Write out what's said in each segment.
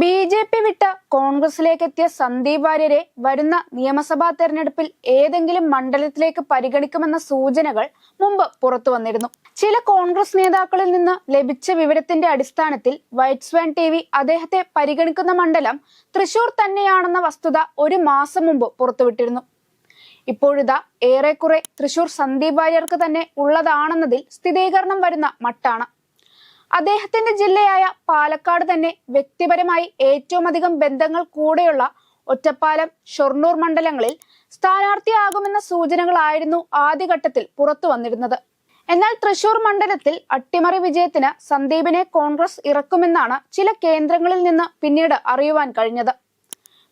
B J P വിട്ട് കോൺഗ്രസിലേക്ക് എത്തിയ സന്ദീപ് വാര്യരെ വരുന്ന നിയമസഭാ തെരഞ്ഞെടുപ്പിൽ ഏതെങ്കിലും മണ്ഡലത്തിലേക്ക് പരിഗണിക്കുമെന്ന സൂചനകൾ മുമ്പ് പുറത്തു വന്നിരുന്നു. ചില കോൺഗ്രസ് നേതാക്കളിൽ നിന്ന് ലഭിച്ച വിവരത്തിന്റെ അടിസ്ഥാനത്തിൽ വൈറ്റ് സ്വാൻ ടി വി അദ്ദേഹത്തെ പരിഗണിക്കുന്ന മണ്ഡലം തൃശൂർ തന്നെയാണെന്ന വസ്തുത ഒരു മാസം മുമ്പ് പുറത്തുവിട്ടിരുന്നു. ഇപ്പോഴിതാ ഏറെക്കുറെ തൃശൂർ സന്ദീപ് വാര്യർക്ക് തന്നെ ഉള്ളതാണെന്നതിൽ സ്ഥിരീകരണം വരുന്ന മട്ടാണ്. അദ്ദേഹത്തിന്റെ ജില്ലയായ പാലക്കാട് തന്നെ വ്യക്തിപരമായി ഏറ്റവും അധികം ബന്ധങ്ങൾ കൂടെയുള്ള ഒറ്റപ്പാലം ഷൊർണൂർ മണ്ഡലങ്ങളിൽ സ്ഥാനാർത്ഥിയാകുമെന്ന സൂചനകളായിരുന്നു ആദ്യഘട്ടത്തിൽ പുറത്തു വന്നിരുന്നത്. എന്നാൽ തൃശൂർ മണ്ഡലത്തിൽ അട്ടിമറി വിജയത്തിന് സന്ദീപിനെ കോൺഗ്രസ് ഇറക്കുമെന്നാണ് ചില കേന്ദ്രങ്ങളിൽ നിന്ന് പിന്നീട് അറിയുവാൻ കഴിഞ്ഞത്.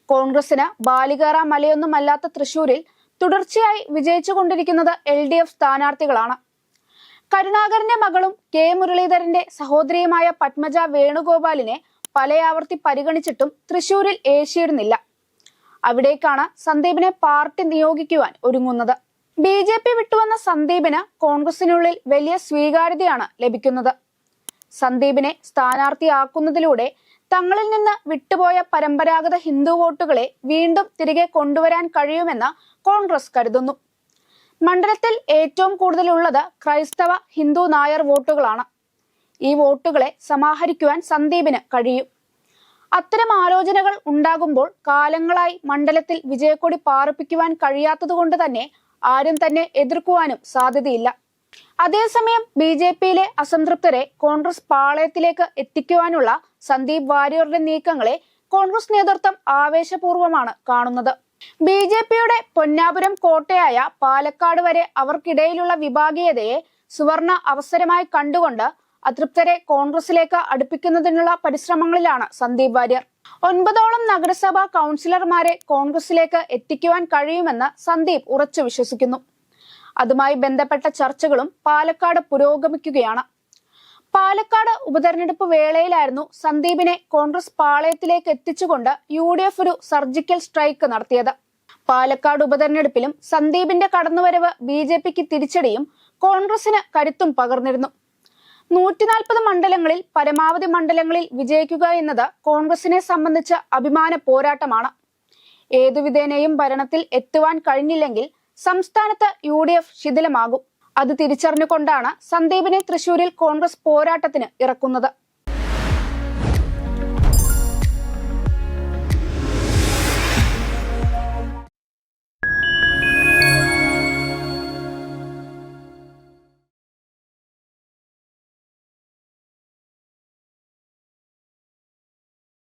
കോൺഗ്രസിന് ബാലികേറ മലയൊന്നുമല്ലാത്ത തൃശൂരിൽ തുടർച്ചയായി വിജയിച്ചുകൊണ്ടിരിക്കുന്നത് എൽ ഡി എഫ് സ്ഥാനാർത്ഥികളാണ്. കരുണാകരന്റെ മകളും കെ. മുരളീധരന്റെ സഹോദരിയുമായ പത്മജ വേണുഗോപാലിനെ പലയാവർത്തി പരിഗണിച്ചിട്ടും തൃശൂരിൽ ഏഷ്യയിടുന്നില്ല അവിടേക്കാണ് സന്ദീപിനെ പാർട്ടി നിയോഗിക്കുവാൻ ഒരുങ്ങുന്നത്. ബി ജെ പി വിട്ടുവന്ന സന്ദീപിന് കോൺഗ്രസിനുള്ളിൽ വലിയ സ്വീകാര്യതയാണ് ലഭിക്കുന്നത്. സന്ദീപിനെ സ്ഥാനാർത്ഥിയാക്കുന്നതിലൂടെ തങ്ങളിൽ നിന്ന് വിട്ടുപോയ പരമ്പരാഗത ഹിന്ദു വോട്ടുകളെ വീണ്ടും തിരികെ കൊണ്ടുവരാൻ കഴിയുമെന്ന് കോൺഗ്രസ് കരുതുന്നു. മണ്ഡലത്തിൽ ഏറ്റവും കൂടുതലുള്ളത് ക്രൈസ്തവ ഹിന്ദു നായർ വോട്ടുകളാണ്. ഈ വോട്ടുകളെ സമാഹരിക്കുവാൻ സന്ദീപിന് കഴിയും. അത്തരം ആലോചനകൾ ഉണ്ടാകുമ്പോൾ കാലങ്ങളായി മണ്ഡലത്തിൽ വിജയക്കൊടി പാർപ്പിക്കുവാൻ കഴിയാത്തതുകൊണ്ട് തന്നെ ആരും തന്നെ എതിർക്കുവാനും സാധ്യതയില്ല. അതേസമയം ബി ജെ പിയിലെ അസംതൃപ്തരെ കോൺഗ്രസ് പാളയത്തിലേക്ക് എത്തിക്കുവാനുള്ള സന്ദീപ് വാര്യറുടെ നീക്കങ്ങളെ കോൺഗ്രസ് നേതൃത്വം ആവേശപൂർവമാണ് കാണുന്നത്. ബി ജെ പിയുടെ പൊന്നാപുരം കോട്ടയായ പാലക്കാട് വരെ അവർക്കിടയിലുള്ള വിഭാഗീയതയെ സുവർണ അവസരമായി കണ്ടുകൊണ്ട് അതൃപ്തരെ കോൺഗ്രസിലേക്ക് അടുപ്പിക്കുന്നതിനുള്ള പരിശ്രമങ്ങളിലാണ് സന്ദീപ് വാര്യർ. ഒൻപതോളം നഗരസഭാ കൗൺസിലർമാരെ കോൺഗ്രസിലേക്ക് എത്തിക്കുവാൻ കഴിയുമെന്ന് സന്ദീപ് ഉറച്ചു വിശ്വസിക്കുന്നു. അതുമായി ബന്ധപ്പെട്ട ചർച്ചകളും പാലക്കാട് പുരോഗമിക്കുകയാണ്. പാലക്കാട് ഉപതെരഞ്ഞെടുപ്പ് വേളയിലായിരുന്നു സന്ദീപിനെ കോൺഗ്രസ് പാളയത്തിലേക്ക് എത്തിച്ചുകൊണ്ട് യു ഡി എഫ് ഒരു സർജിക്കൽ സ്ട്രൈക്ക് നടത്തിയത്. പാലക്കാട് ഉപതെരഞ്ഞെടുപ്പിലും സന്ദീപിന്റെ കടന്നുവരവ് ബി ജെ പിക്ക് തിരിച്ചടിയും കോൺഗ്രസിന് കരുത്തും പകർന്നിരുന്നു. നൂറ്റിനാൽപ്പത് മണ്ഡലങ്ങളിൽ പരമാവധി മണ്ഡലങ്ങളിൽ വിജയിക്കുക എന്നത് കോൺഗ്രസിനെ സംബന്ധിച്ച അഭിമാന പോരാട്ടമാണ്. ഏതുവിധേനയും ഭരണത്തിൽ എത്തുവാൻ കഴിഞ്ഞില്ലെങ്കിൽ സംസ്ഥാനത്ത് യു ഡി എഫ് ശിഥിലമാകും. അത് തിരിച്ചറിഞ്ഞുകൊണ്ടാണ് സന്ദീപിനെ തൃശൂരിൽ കോൺഗ്രസ് പോരാട്ടത്തിന് ഇറക്കുന്നത്.